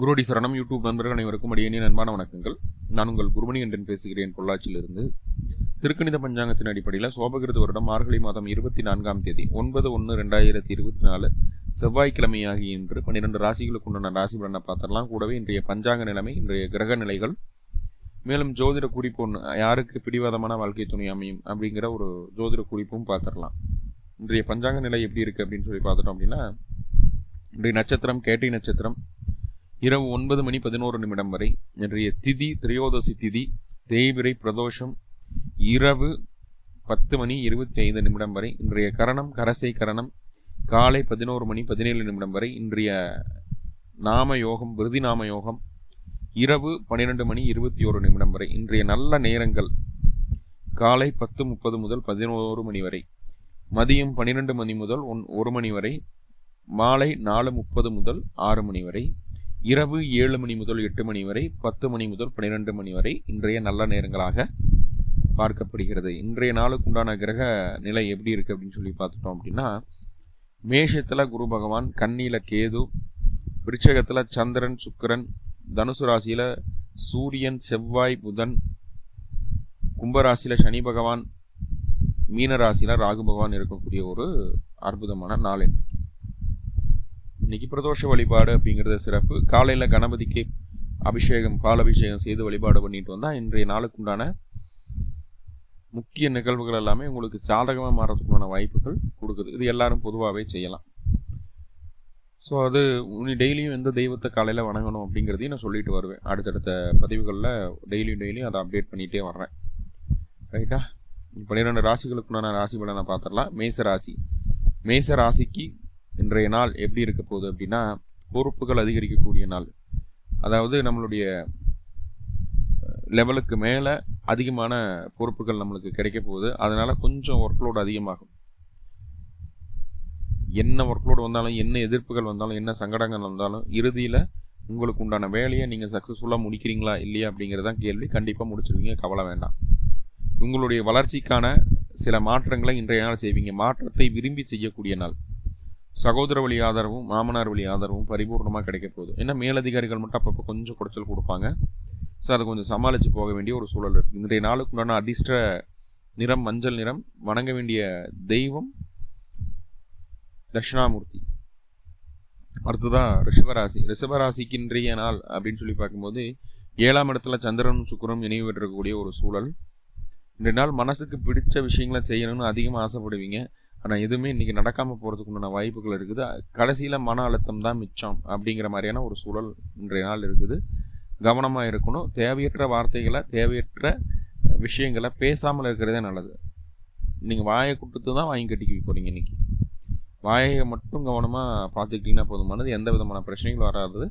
குருடி சரணம். யூடியூப் நண்பர்கள் அனைவருக்கும் அடியேனின் அன்பான வணக்கங்கள். நான் உங்கள் குருமணி என்றன் பேசுகிறேன் பொள்ளாச்சியிலிருந்து. திருக்கணித பஞ்சாங்கத்தின் அடிப்படையில் சோபகிருத வருடம் மார்கழி மாதம் இருபத்தி நான்காம் தேதி ஒன்பது ஒன்று ரெண்டாயிரத்தி இருபத்தி நாலு செவ்வாய்க்கிழமையாகி இன்று பன்னிரெண்டு ராசிகளுக்கு உண்டான ராசி பலனை பார்த்துடலாம். கூடவே இன்றைய பஞ்சாங்க நிலைமை இன்றைய கிரக நிலைகள் மேலும் ஜோதிட குறிப்பு ஒன்று யாருக்கு பிடிவாதமான வாழ்க்கை துணை அமையும் அப்படிங்கிற ஒரு ஜோதிட குறிப்பும் பார்த்துடலாம். இன்றைய பஞ்சாங்க நிலை எப்படி இருக்குது அப்படின்னு சொல்லி பார்த்துட்டோம் அப்படின்னா இன்றைய நட்சத்திரம் கேட்டை நட்சத்திரம் இரவு ஒன்பது மணி பதினோரு நிமிடம் வரை இன்றைய திதி திரையோதசி திதி தேய்பிரை பிரதோஷம் இரவு பத்து மணி இருபத்தி ஐந்து நிமிடம் வரை இன்றைய கரணம் கரசை கரணம் காலை பதினோரு மணி பதினேழு நிமிடம் வரை இன்றைய நாம யோகம் விருதி நாம யோகம் இரவு பன்னிரெண்டு மணி இருபத்தி ஒரு நிமிடம் வரை இன்றைய நல்ல நேரங்கள் காலை பத்து முப்பது முதல் பதினோரு மணி வரை மதியம் பன்னிரெண்டு மணி முதல் ஒன் ஒரு மணி வரை மாலை நாலு முப்பது முதல் ஆறு மணி வரை இரவு ஏழு மணி முதல் எட்டு மணி வரை பத்து மணி முதல் பன்னிரெண்டு மணி வரை இன்றைய நல்ல நேரங்களாக பார்க்கப்படுகிறது. இன்றைய நாளுக்கு உண்டான கிரக நிலை எப்படி இருக்குது அப்படின்னு சொல்லி பார்த்துட்டோம் அப்படின்னா மேஷத்தில் குரு பகவான் கண்ணியில் கேது விருச்சகத்தில் சந்திரன் சுக்கிரன் தனுசு ராசியில் சூரியன் செவ்வாய் புதன் கும்பராசியில் சனி பகவான் மீன ராசியில் ராகு பகவான் இருக்கக்கூடிய ஒரு அற்புதமான நாள் என்று இன்றைக்கி பிரதோஷ வழிபாடு அப்படிங்கிறது சிறப்பு. காலையில் கணபதிக்கு அபிஷேகம் பால் அபிஷேகம் செய்து வழிபாடு பண்ணிட்டு வந்தால் இன்றைய நாளுக்குண்டான முக்கிய நிகழ்வுகள் எல்லாமே உங்களுக்கு சாதகமாக மாறதுக்குண்டான வாய்ப்புகள் கொடுக்குது. இது எல்லாரும் பொதுவாகவே செய்யலாம். ஸோ அது நீ டெய்லியும் எந்த தெய்வத்தை காலையில் வணங்கணும் அப்படிங்கிறதையும் நான் சொல்லிட்டு வருவேன். அடுத்தடுத்த பதிவுகளில் டெய்லியும் டெய்லியும் அதை அப்டேட் பண்ணிகிட்டே வர்றேன். ரைட்டா பன்னிரெண்டு ராசிகளுக்குண்டான ராசி பலனை பார்த்துடலாம். மேச ராசி. மேச ராசிக்கு இன்றைய நாள் எப்படி இருக்க போகுது அப்படின்னா பொறுப்புகள் அதிகரிக்கக்கூடிய நாள். அதாவது நம்மளுடைய லெவலுக்கு மேலே அதிகமான பொறுப்புகள் நம்மளுக்கு கிடைக்க போகுது. அதனால் கொஞ்சம் ஒர்க்லோடு அதிகமாகும். என்ன ஒர்க்லோடு வந்தாலும் என்ன எதிர்ப்புகள் வந்தாலும் என்ன சங்கடங்கள் வந்தாலும் இறுதியில் உங்களுக்கு உண்டான வேலையை நீங்கள் சக்ஸஸ்ஃபுல்லாக முடிக்கிறீங்களா இல்லையா அப்படிங்கிறதான் கேள்வி கண்டிப்பாக முடிச்சிருவீங்க. கவலை வேண்டாம். உங்களுடைய வளர்ச்சிக்கான சில மாற்றங்களை இன்றைய நாள் செய்வீங்க. மாற்றத்தை விரும்பி செய்யக்கூடிய நாள். சகோதர வழி ஆதரவும் மாமனார் வழி ஆதரவும் பரிபூர்ணமாக கிடைக்க போகுது. ஏன்னா மேலதிகாரிகள் மட்டும் அப்பப்போ கொஞ்சம் குடைச்சல் கொடுப்பாங்க. ஸோ அதை கொஞ்சம் சமாளித்து போக வேண்டிய ஒரு சூழல் இருக்குது இன்றைய நாளுக்கு உண்டான அதிர்ஷ்ட நிறம் மஞ்சள் நிறம் வணங்க வேண்டிய தெய்வம் தட்சிணாமூர்த்தி. அடுத்ததான் ரிஷபராசி. ரிஷபராசிக்கு இன்றைய நாள் அப்படின்னு சொல்லி பார்க்கும்போது ஏழாம் இடத்துல சந்திரனும் சுக்கரனும் நினைவு பெற்றக்கூடிய ஒரு சூழல். இன்றைய நாள் மனசுக்கு பிடிச்ச விஷயங்களை செய்யணும்னு அதிகமாக ஆசைப்படுவீங்க. ஆனால் எதுவுமே இன்றைக்கி நடக்காமல் போகிறதுக்கு உண்டான வாய்ப்புகள் இருக்குது. கடைசியில் மன அழுத்தம் தான் மிச்சம் அப்படிங்கிற மாதிரியான ஒரு சூழல் இன்றைய நாள் இருக்குது. கவனமாக இருக்கணும். தேவையற்ற வார்த்தைகளை தேவையற்ற விஷயங்களை பேசாமல் இருக்கிறதே நல்லது. நீங்கள் வாயை கொடுத்து தான் வாங்கி கட்டிக்க போகிறீங்க இன்றைக்கி வாயை மட்டும் கவனமாக பார்த்துக்கிட்டிங்கன்னா போதுமானது. எந்த விதமான பிரச்சனைகளும் வராது.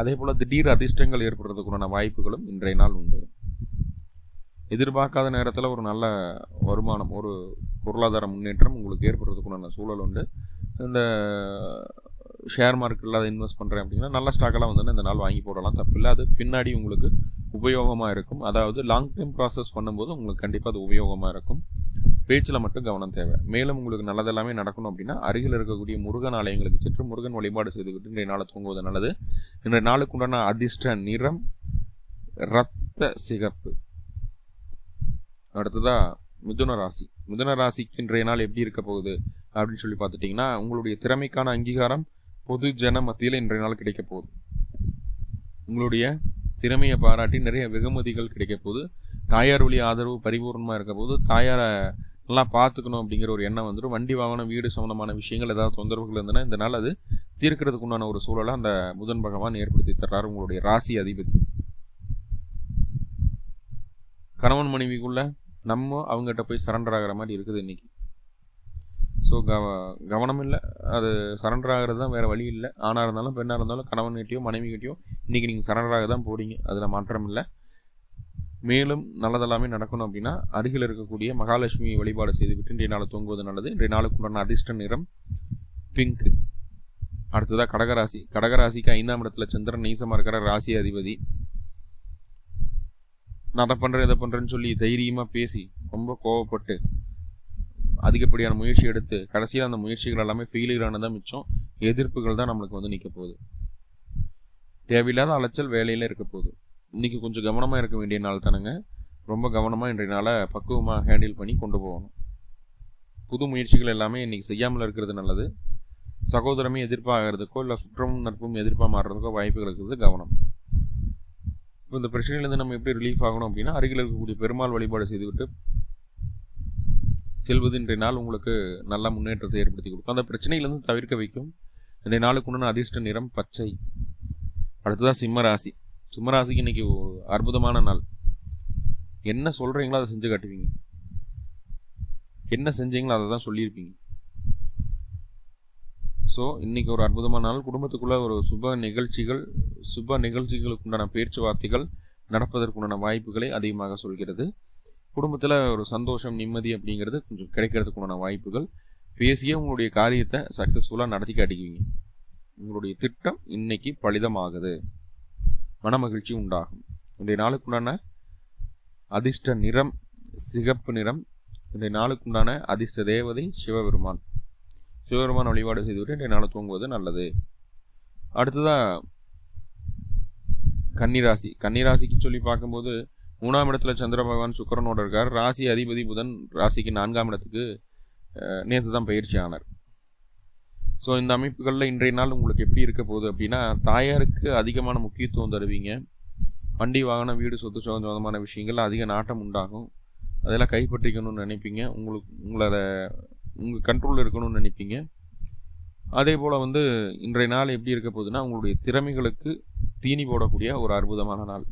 அதே போல் திடீர் அதிர்ஷ்டங்கள் ஏற்படுறதுக்குண்டான வாய்ப்புகளும் இன்றைய நாள் உண்டு. எதிர்பார்க்காத நேரத்தில் ஒரு நல்ல வருமானம் ஒரு பொருளாதார முன்னேற்றம் உங்களுக்கு ஏற்படுறதுக்குண்டான சூழல் உண்டு. இந்த ஷேர் மார்க்கெட்டில் அதை இன்வெஸ்ட் பண்ணுறேன் அப்படின்னா நல்ல ஸ்டாக்கெல்லாம் வந்து இந்த நாள் வாங்கி போடலாம். தப்பில்லை அது பின்னாடி உங்களுக்கு உபயோகமாக இருக்கும். அதாவது லாங் டைம் ப்ராசஸ் பண்ணும்போது உங்களுக்கு கண்டிப்பாக அது உபயோகமாக இருக்கும். பேச்சில் மட்டும் கவனம் தேவை. மேலும் உங்களுக்கு நல்லதெல்லாமே நடக்கணும் அப்படின்னா அருகில் இருக்கக்கூடிய முருகன் ஆலயங்களுக்கு சென்று முருகன் வழிபாடு செய்துவிட்டு இன்றைய நாளை தூங்குவது நல்லது. இன்றைய நாளுக்கு உண்டான அதிர்ஷ்ட நிறம் இரத்த சிகப்பு. அடுத்ததாக மிதுன ராசி. மிதன ராசிக்கு இன்றைய நாள் எப்படி இருக்க போகுது அப்படின்னு சொல்லி பார்த்துட்டிங்கன்னா உங்களுடைய திறமைக்கான அங்கீகாரம் பொது ஜன மத்தியில் இன்றைய நாள் கிடைக்க போகுது. உங்களுடைய திறமையை பாராட்டி நிறைய வெகுமதிகள் கிடைக்க போகுது. தாயார் வழி ஆதரவு பரிபூர்ணமாக இருக்க போது தாயாரை நல்லா பார்த்துக்கணும் அப்படிங்கிற ஒரு எண்ணம் வந்துடும் வண்டி வாகனம் வீடு சம்மந்தமான விஷயங்கள் ஏதாவது தொந்தரவுகள் இருந்ததுன்னா இந்த நாள் அது தீர்க்கிறதுக்கு உண்டான ஒரு சூழலை அந்த புதன் பகவான் ஏற்படுத்தி தர்றாரு உங்களுடைய ராசி அதிபதி. கணவன் மனைவிக்குள்ள நம்ம அவங்ககிட்ட போய் சரண்டர் ஆகிற மாதிரி இருக்குது இன்றைக்கி ஸோ கவ கவனம் இல்லை. அது சரண்டர் ஆகிறது தான் வேறு வழி இல்லை. ஆணாக இருந்தாலும் பெண்ணாக இருந்தாலும் கணவன்கிட்டையோ மனைவிகிட்டையோ இன்றைக்கி நீங்கள் சரண்டர் ஆக தான் போகிறீங்க அதில் மாற்றம் இல்லை. மேலும் நல்லதெல்லாமே நடக்கணும் அப்படின்னா அருகில் இருக்கக்கூடிய மகாலட்சுமி வழிபாடு செய்துவிட்டு இன்றைய நாள் தூங்குவது நல்லது. இன்றைய நாளுக்கு உண்டான அதிர்ஷ்ட நிறம் பிங்க் அடுத்ததாக கடகராசி. கடகராசிக்கு ஐந்தாம் இடத்துல சந்திரன் நீசமாக இருக்கிற ராசி அதிபதி. நான் அதை பண்ணுறேன் இதை பண்ணுறேன்னு சொல்லி தைரியமாக பேசி ரொம்ப கோவப்பட்டு அதிகப்படியான முயற்சி எடுத்து கடைசியில் அந்த முயற்சிகள் எல்லாமே ஃபெயிலியர் ஆனதான் மிச்சம். எதிர்ப்புகள் தான் நம்மளுக்கு வந்து நிற்க போகுது. தேவையில்லாத அலைச்சல் வேலையில் இருக்க போகுது. இன்றைக்கி கொஞ்சம் கவனமாக இருக்க வேண்டிய நாள் தானுங்க. ரொம்ப கவனமாக இன்றைய நாளை பக்குவமாக ஹேண்டில் பண்ணி கொண்டு போகணும். புது முயற்சிகள் எல்லாமே இன்றைக்கி செய்யாமல் இருக்கிறது நல்லது. சகோதரமே எதிர்ப்பாகிறதுக்கோ இல்லை சுற்றமும் நட்பும் எதிர்ப்பாக மாறுறதுக்கோ வாய்ப்புகள் இருக்கிறது கவனம். இப்போ இந்த பிரச்சனையிலேருந்து நம்ம எப்படி ரிலீஃப் ஆகணும் அப்படின்னா அருகில் இருக்கக்கூடிய பெருமாள் வழிபாடு செய்துவிட்டு செல்வது இன்றைய நாள் உங்களுக்கு நல்ல முன்னேற்றத்தை ஏற்படுத்தி கொடுக்கும். அந்த பிரச்சனையிலேருந்து தவிர்க்க வைக்கும். இன்றைய நாளுக்கு உண்டான அதிர்ஷ்ட நிறம் பச்சை. அடுத்ததாக சிம்ம ராசி சிம்ம ராசிக்கு இன்னைக்கு ஒரு அற்புதமான நாள். என்ன சொல்கிறீங்களோ அதை செஞ்சு காட்டுவீங்க. என்ன செஞ்சீங்களோ அதை தான் சொல்லியிருப்பீங்க. ஸோ இன்றைக்கி ஒரு அற்புதமான நாள். குடும்பத்துக்குள்ளே ஒரு சுப நிகழ்ச்சிகள் சுப நிகழ்ச்சிகளுக்கு உண்டான பேச்சுவார்த்தைகள் நடப்பதற்குண்டான வாய்ப்புகளை அதிகமாக சொல்கிறது. குடும்பத்தில் ஒரு சந்தோஷம் நிம்மதி அப்படிங்கிறது கொஞ்சம் கிடைக்கிறதுக்குண்டான வாய்ப்புகள். பேசியே உங்களுடைய காரியத்தை சக்ஸஸ்ஃபுல்லாக நடத்தி காட்டிக்குவீங்க. உங்களுடைய திட்டம் இன்னைக்கு பலிதமாகுது. மனமகிழ்ச்சி உண்டாகும். இன்றைய நாளுக்குண்டான அதிர்ஷ்ட நிறம் சிகப்பு நிறம். இன்றைய நாளுக்குண்டான அதிர்ஷ்ட தேவதை சிவபெருமான். சிவபெருமான் வழிபாடு செய்துவிட்டு இன்றைய நாளை தூங்குவது நல்லது. அடுத்ததாக கன்னிராசி. கன்னிராசிக்கு சொல்லி பார்க்கும்போது மூணாம் இடத்துல சந்திர பகவான் சுக்கரனோட இருக்கார். ராசி அதிபதி புதன் ராசிக்கு நான்காம் இடத்துக்கு நேற்று தான் பயிற்சி ஆனார். ஸோ இந்த அமைப்புகளில் இன்றைய நாள் உங்களுக்கு எப்படி இருக்க போகுது அப்படின்னா தாயாருக்கு அதிகமான முக்கியத்துவம் தருவீங்க. வண்டி வாகனம் வீடு சொத்து சொந்தமான விஷயங்கள் அதிக நாட்டம் உண்டாகும். அதெல்லாம் கைப்பற்றிக்கணும்னு நினைப்பீங்க. உங்களுக்கு உங்களோட உங்கள் கண்ட்ரோலில் இருக்கணும்னு நினைப்பீங்க. அதே போல் வந்து இன்றைய நாள் எப்படி இருக்க போகுதுன்னா உங்களுடைய திறமைகளுக்கு தீனி போடக்கூடிய ஒரு அற்புதமான நாள்.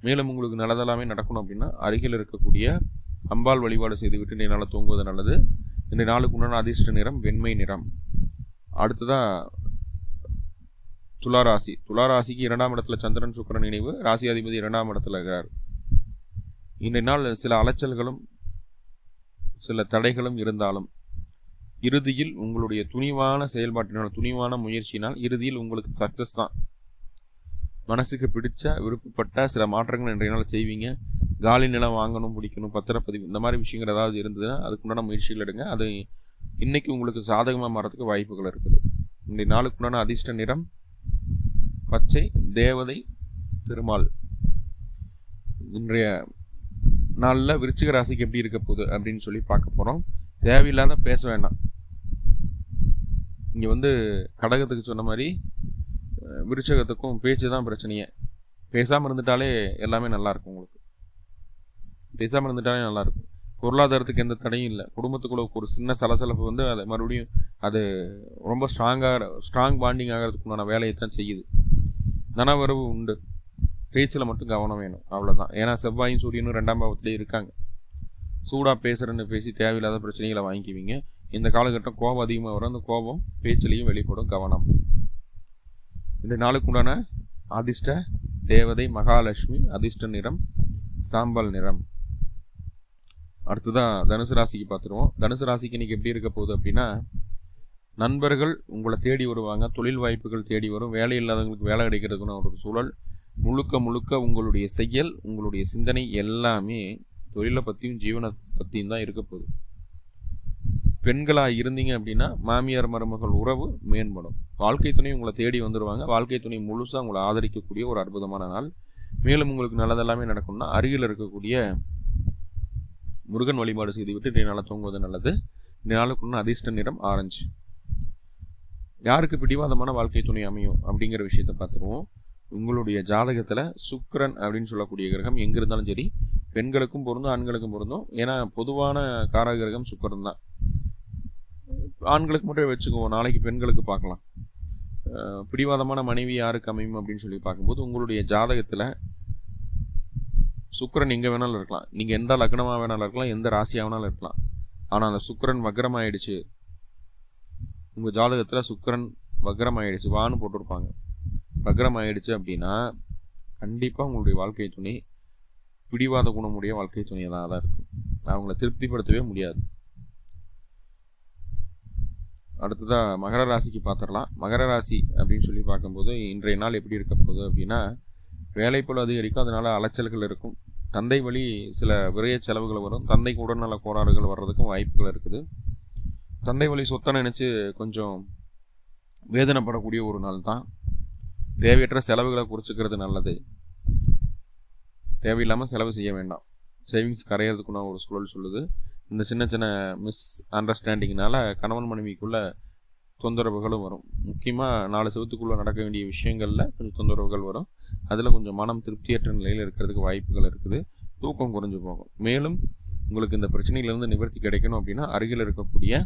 மேலும் உங்களுக்கு நல்லதெல்லாமே நடக்கணும் அப்படின்னா அருகில் இருக்கக்கூடிய அம்பாள் வழிபாடு செய்துவிட்டு இன்றைய நாளை தூங்குவது நல்லது. இன்றைய நாளுக்கு உண்டான அதிர்ஷ்ட நிறம் வெண்மை நிறம். அடுத்ததாக துளாராசி. துளாராசிக்கு இரண்டாம் இடத்துல சந்திரன் சுக்கரன் நினைவு ராசி அதிபதி இரண்டாம் இடத்துல இருக்கிறார். இன்றைய நாள் சில அலைச்சல்களும் சில தடைகளும் இருந்தாலும் இறுதியில் உங்களுடைய துணிவான செயல்பாட்டினால் துணிவான முயற்சியினால் இறுதியில் உங்களுக்கு சக்ஸஸ் தான். மனசுக்கு பிடிச்ச விருப்பப்பட்ட சில மாற்றங்கள் இன்றைய நாள் செய்வீங்க. காலி நிலம் வாங்கணும் பிடிக்கணும் பத்திரப்பதிவு இந்த மாதிரி விஷயங்கள் ஏதாவது இருந்ததுன்னா அதுக்குண்டான முயற்சிகள் எடுங்க. அது இன்னைக்கு உங்களுக்கு சாதகமாக மாறதுக்கு வாய்ப்புகள் இருக்குது. இன்றைய நாளுக்குண்டான அதிர்ஷ்ட நிறம் பச்சை தேவதை பெருமாள் இன்றைய நாளில் விருச்சிக ராசிக்கு எப்படி இருக்க போகுது அப்படின்னு சொல்லி பார்க்க போகிறோம் தேவையில்லாத பேச வேண்டாம். இங்கே வந்து கடகத்துக்கு சொன்ன மாதிரி விருச்சகத்துக்கும் பேச்சு தான் பிரச்சனையே. பேசாமல் இருந்துட்டாலே எல்லாமே நல்லாயிருக்கும் உங்களுக்கு. பேசாமல் இருந்துட்டாலே நல்லாயிருக்கும் பொருளாதாரத்துக்கு எந்த தடையும் இல்லை. குடும்பத்துக்குள்ள ஒரு சின்ன சலசலப்பு வந்து அதை மறுபடியும் அது ரொம்ப ஸ்ட்ராங்காக ஸ்ட்ராங் பாண்டிங் ஆகிறதுக்குண்டான வேலையை தான் செய்யுது. நனவரவு உண்டு. பேச்சில் மட்டும் கவனம் வேணும். அவ்வளோதான் ஏன்னா செவ்வாயும் சூரியனும் ரெண்டாம் பாவத்திலே இருக்காங்க. சூடாக பேசுகிறேன்னு பேசி தேவையில்லாத பிரச்சனைகளை வாங்கிக்குவீங்க. இந்த காலகட்டம் கோபம் அதிகமாக வரும். அந்த கோபம் பேச்சிலையும் வெளிப்படும். கவனம். இந்த நாளுக்கு உண்டான அதிர்ஷ்ட தேவதை மகாலட்சுமி அதிர்ஷ்ட நிறம் சாம்பல் நிறம். அடுத்ததான் தனுசு ராசிக்கு பார்த்துருவோம். தனுசு ராசிக்கு இன்னைக்கு எப்படி இருக்க போகுது அப்படின்னா நண்பர்கள் உங்களை தேடி வருவாங்க. தொழில் வாய்ப்புகள் தேடி வரும். வேலை இல்லாதவங்களுக்கு வேலை கிடைக்கிறதுக்குன்னு ஒரு சூழல். முழுக்க முழுக்க உங்களுடைய செயல் உங்களுடைய சிந்தனை எல்லாமே தொழிலை பற்றியும் ஜீவனை பற்றியும் தான் இருக்க போகுது. பெண்களாக இருந்தீங்க அப்படின்னா மாமியார் மருமகள் உறவு மேம்படும். வாழ்க்கை துணை உங்களை தேடி வந்துடுவாங்க வாழ்க்கை துணை முழுசாக உங்களை ஆதரிக்கக்கூடிய ஒரு அற்புதமான நாள். மேலும் உங்களுக்கு நல்லதெல்லாமே நடக்கும்னா அருகில் இருக்கக்கூடிய முருகன் வழிபாடு செய்துவிட்டு இன்றைய நாளை தூங்குவது நல்லது. இன்றைய நாளுக்குன்னு அதிர்ஷ்ட நிறம் ஆரஞ்சு. யாருக்கு பிடிவாதமான வாழ்க்கை துணை அமையும் அப்படிங்கிற விஷயத்த பார்த்துருவோம். உங்களுடைய ஜாதகத்தில் சுக்கரன் அப்படின்னு சொல்லக்கூடிய கிரகம் எங்கே இருந்தாலும் சரி பெண்களுக்கும் பொருந்தும் ஆண்களுக்கும் பொருந்தும். ஏன்னா பொதுவான காரகிரகம் சுக்கரன் தான். ஆண்களுக்கு மட்டும் வச்சுக்குவோம். நாளைக்கு பெண்களுக்கு பார்க்கலாம். பிடிவாதமான மனைவி யாருக்கு அமையும் அப்படின்னு சொல்லி பார்க்கும்போது உங்களுடைய ஜாதகத்தில் சுக்கரன் எங்கே வேணாலும் இருக்கலாம். நீங்கள் எந்த லக்னமாக வேணாலும் இருக்கலாம் எந்த ராசியாக வேணாலும் இருக்கலாம். ஆனால் அந்த சுக்கரன் வக்ரமாயிடுச்சு. உங்கள் ஜாதகத்தில் சுக்கரன் வக்ரமாயிடுச்சு. வான்னு போட்டிருப்பாங்க. வக்ரமாயிடுச்சு அப்படின்னா கண்டிப்பாக உங்களுடைய வாழ்க்கை துணை பிடிவாத குணமுடைய வாழ்க்கை துணையாக தான் தான் இருக்கும் அவங்கள திருப்திப்படுத்தவே முடியாது. அடுத்ததாக மகர ராசிக்கு பார்த்துடலாம் மகர ராசி அப்படின்னு சொல்லி பார்க்கும்போது இன்றைய நாள் எப்படி இருக்க போகுது அப்படின்னா வேலைப்பொழு அதிகரிக்கும் அதனால் அலைச்சல்கள் இருக்கும். தந்தை வழி சில விரைய செலவுகள் வரும். தந்தைக்கு உடல்நல கோளாறுகள் வர்றதுக்கும் வாய்ப்புகள் இருக்குது. தந்தை வழி சொத்தை நினச்சி கொஞ்சம் வேதனைப்படக்கூடிய ஒரு நாள் தான். தேவையற்ற செலவுகளை குறிச்சிக்கிறது நல்லது. தேவையில்லாமல் செலவு செய்ய வேண்டாம். சேவிங்ஸ் கரையிறதுக்குன்னு ஒரு சூழல் சொல்லுது. இந்த சின்ன சின்ன மிஸ் அண்டர்ஸ்டாண்டிங்னால கணவன் மனைவிக்குள்ள தொந்தரவுகளும் வரும். முக்கியமாக நாலு செவத்துக்குள்ளே நடக்க வேண்டிய விஷயங்களில் கொஞ்சம் தொந்தரவுகள் வரும். அதில் கொஞ்சம் மனம் திருப்தியற்ற நிலையில் இருக்கிறதுக்கு வாய்ப்புகள் இருக்குது. தூக்கம் குறைஞ்சு போகும். மேலும் உங்களுக்கு இந்த பிரச்சனையிலேருந்து நிவர்த்தி கிடைக்கணும் அப்படின்னா அருகில் இருக்கக்கூடிய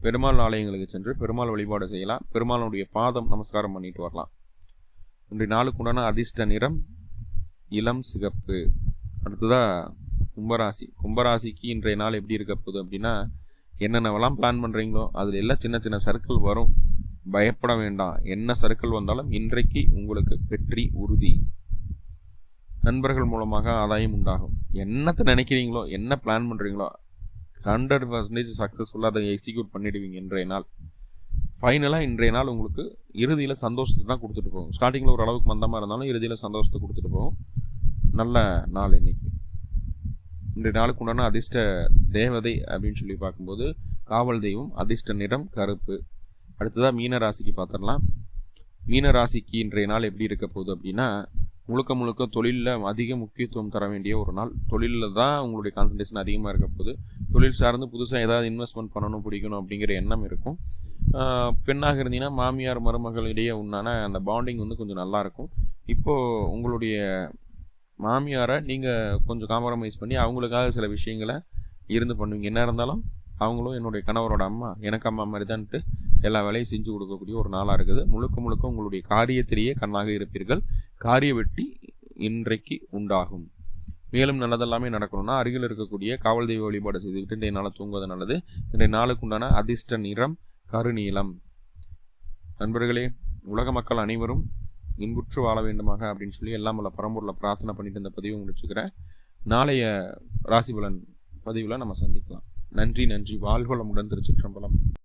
பெருமாள் ஆலயங்களுக்கு சென்று பெருமாள் வழிபாடு செய்யலாம். பெருமாளுடைய பாதம் நமஸ்காரம் பண்ணிட்டு வரலாம். இன்றைய நாளுக்குண்டான அதிர்ஷ்ட நிறம் இளம் சிகப்பு. அடுத்ததாக கும்பராசி. கும்பராசிக்கு இன்றைய நாள் எப்படி இருக்க போகுது அப்படின்னா என்னென்னவெல்லாம் பிளான் பண்ணுறீங்களோ அதில் எல்லாம் சின்ன சின்ன சர்க்கிள் வரும். பயப்பட வேண்டாம். என்ன சர்க்கிள் வந்தாலும் இன்றைக்கு உங்களுக்கு வெற்றி உறுதி. நண்பர்கள் மூலமாக ஆதாயம் உண்டாகும். என்னத்தை நினைக்கிறீங்களோ என்ன பிளான் பண்ணுறீங்களோ ஹண்ட்ரட் பர்சன்டேஜ் சக்ஸஸ்ஃபுல்லாக அதை எக்ஸிக்யூட் பண்ணிடுவீங்க இன்றைய நாள். ஃபைனலாக இன்றைய நாள் உங்களுக்கு இறுதியில் சந்தோஷத்தை தான் கொடுத்துட்டு போகும். ஸ்டார்டிங்கில் ஒரு அளவுக்கு மந்தமாக இருந்தாலும் இறுதியில் சந்தோஷத்தை கொடுத்துட்டு போகும். நல்ல நாள் இன்றைக்கி இன்றைய நாளுக்கு உண்டான அதிர்ஷ்ட தேவதை அப்படின்னு சொல்லி பார்க்கும்போது காவல் தெய்வம் அதிர்ஷ்ட நிறம் கருப்பு. அடுத்ததாக மீன ராசிக்கு பார்த்துடலாம். மீன ராசிக்கு இன்றைய நாள் எப்படி இருக்க போகுது அப்படின்னா முழுக்க முழுக்க தொழிலில் அதிக முக்கியத்துவம் தர வேண்டிய ஒரு நாள். தொழிலில் தான் உங்களுடைய கான்சன்ட்ரேஷன் அதிகமாக இருக்க போகுது. தொழில் சார்ந்து புதுசாக ஏதாவது இன்வெஸ்ட்மெண்ட் பண்ணணும் பிடிக்கணும் அப்படிங்கிற எண்ணம் இருக்கும். பெண்ணாக இருந்தீங்கன்னா மாமியார் மருமகள் இடையே உண்டான அந்த பாண்டிங் வந்து கொஞ்சம் நல்லா இருக்கும். இப்போது உங்களுடைய மாமியாரை நீங்கள் கொஞ்சம் காம்ப்ரமைஸ் பண்ணி அவங்களுக்காக சில விஷயங்களை இருந்து பண்ணுவீங்க. என்ன இருந்தாலும் அவங்களும் என்னுடைய கணவரோட அம்மா எனக்கு அம்மா மாதிரி தான்ட்டு எல்லா வேலையும் செஞ்சு கொடுக்கக்கூடிய ஒரு நாளாக இருக்குது. முழுக்க முழுக்க உங்களுடைய காரியத்திலேயே கண்ணாக இருப்பீர்கள். காரிய வெட்டி இன்றைக்கு உண்டாகும். மேலும் நல்லதெல்லாமே நடக்கணும்னா அருகில் இருக்கக்கூடிய காவல் தெய்வ வழிபாடு செய்துவிட்டு இன்றைய நாளை தூங்குவது நல்லது. இன்றைய நாளுக்கு உண்டான அதிர்ஷ்ட நிறம் கருநீளம் நண்பர்களே உலக மக்கள் அனைவரும் இன்புற்று வாழ வேண்டுமாக அப்படின்னு சொல்லி எல்லாம் உள்ள பரம்பூரில் பிரார்த்தனை பண்ணிட்டு இந்த பதிவு முடிச்சுக்கிறேன். நாளைய ராசிபலன் பதிவில் நம்ம சந்திக்கலாம். நன்றி நன்றி. வாழ்வளமுடன் திருச்சிற்றம்பலம்.